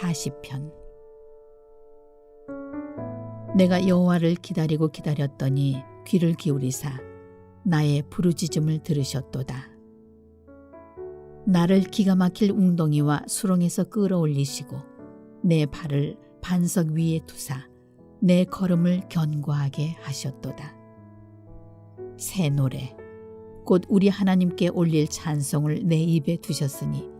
40편 내가 여호와를 기다리고 기다렸더니 귀를 기울이사 나의 부르짖음을 들으셨도다. 나를 기가 막힐 웅덩이와 수렁에서 끌어올리시고 내 발을 반석 위에 두사 내 걸음을 견고하게 하셨도다. 새 노래 곧 우리 하나님께 올릴 찬송을 내 입에 두셨으니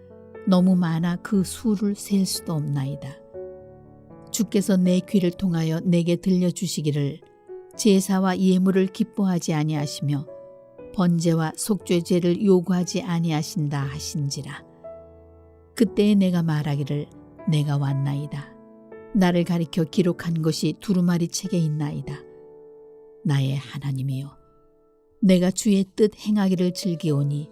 너무 많아 그 수를 셀 수도 없나이다. 주께서 내 귀를 통하여 내게 들려주시기를 제사와 예물을 기뻐하지 아니하시며 번제와 속죄제를 요구하지 아니하신다 하신지라. 그때에 내가 말하기를 내가 왔나이다. 나를 가리켜 기록한 것이 두루마리 책에 있나이다. 나의 하나님이여. 내가 주의 뜻 행하기를 즐기오니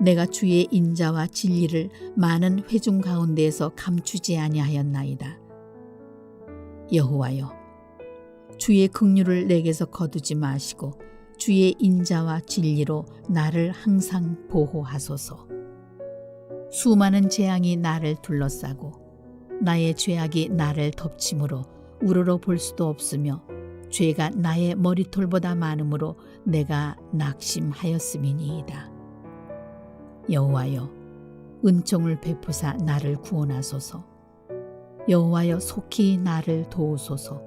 내가 주의 인자와 진리를 많은 회중 가운데에서 감추지 아니하였나이다. 여호와여, 주의 긍휼을 내게서 거두지 마시고 주의 인자와 진리로 나를 항상 보호하소서. 수많은 재앙이 나를 둘러싸고 나의 죄악이 나를 덮침으로 우러러 볼 수도 없으며 죄가 나의 머리털보다 많으므로 내가 낙심하였음이니이다. 여호와여 은총을 베푸사 나를 구원하소서. 여호와여 속히 나를 도우소서.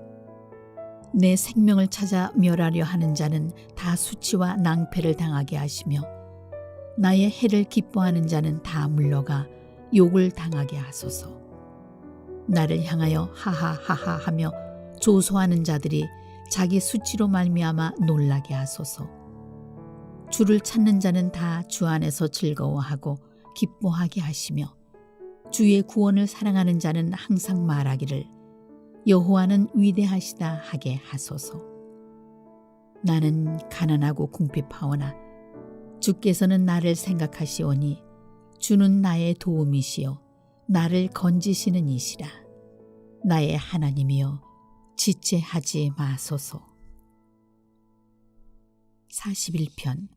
내 생명을 찾아 멸하려 하는 자는 다 수치와 낭패를 당하게 하시며 나의 해를 기뻐하는 자는 다 물러가 욕을 당하게 하소서. 나를 향하여 하하하하 하며 조소하는 자들이 자기 수치로 말미암아 놀라게 하소서. 주를 찾는 자는 다 주 안에서 즐거워하고 기뻐하게 하시며 주의 구원을 사랑하는 자는 항상 말하기를 여호와는 위대하시다 하게 하소서. 나는 가난하고 궁핍하오나 주께서는 나를 생각하시오니 주는 나의 도움이시요 나를 건지시는 이시라. 나의 하나님이여 지체하지 마소서. 41편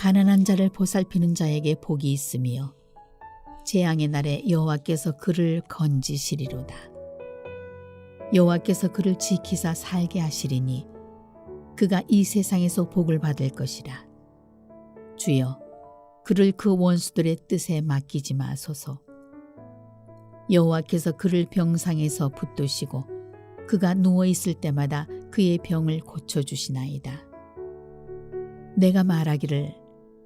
가난한 자를 보살피는 자에게 복이 있으며 재앙의 날에 여호와께서 그를 건지시리로다. 여호와께서 그를 지키사 살게 하시리니 그가 이 세상에서 복을 받을 것이라. 주여 그를 그 원수들의 뜻에 맡기지 마소서. 여호와께서 그를 병상에서 붙드시고 그가 누워 있을 때마다 그의 병을 고쳐 주시나이다. 내가 말하기를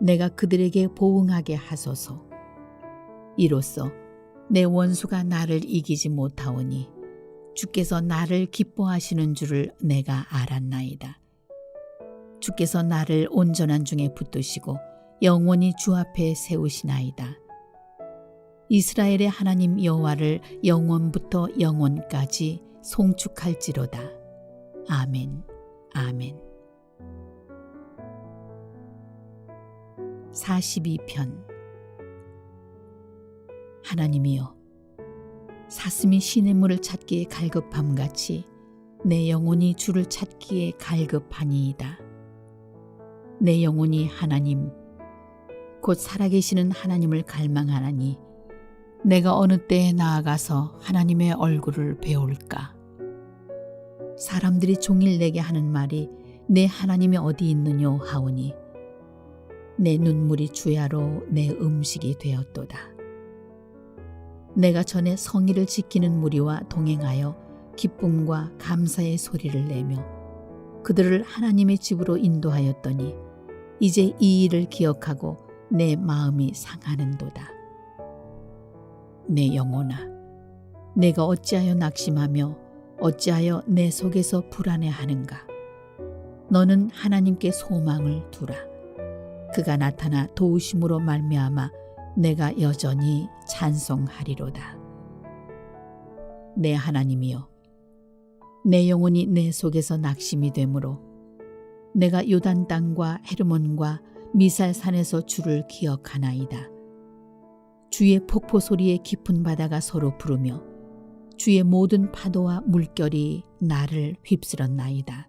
내가 그들에게 보응하게 하소서. 이로써 내 원수가 나를 이기지 못하오니 주께서 나를 기뻐하시는 줄을 내가 알았나이다. 주께서 나를 온전한 중에 붙드시고 영원히 주 앞에 세우시나이다. 이스라엘의 하나님 여호와를 영원부터 영원까지 송축할지로다. 아멘. 아멘. 42편 하나님이여 사슴이 시냇물을 찾기에 갈급함 같이 내 영혼이 주를 찾기에 갈급하니이다. 내 영혼이 하나님 곧 살아계시는 하나님을 갈망하나니 내가 어느 때에 나아가서 하나님의 얼굴을 배울까? 사람들이 종일 내게 하는 말이 내 하나님이 어디 있느뇨 하오니 내 눈물이 주야로 내 음식이 되었도다. 내가 전에 성의를 지키는 무리와 동행하여 기쁨과 감사의 소리를 내며 그들을 하나님의 집으로 인도하였더니 이제 이 일을 기억하고 내 마음이 상하는도다. 내 영혼아, 내가 어찌하여 낙심하며 어찌하여 내 속에서 불안해하는가? 너는 하나님께 소망을 두라. 그가 나타나 도우심으로 말미암아 내가 여전히 찬송하리로다. 내 하나님이여, 내 영혼이 내 속에서 낙심이 되므로 내가 요단 땅과 헤르몬과 미살 산에서 주를 기억하나이다. 주의 폭포 소리에 깊은 바다가 서로 부르며 주의 모든 파도와 물결이 나를 휩쓸었나이다.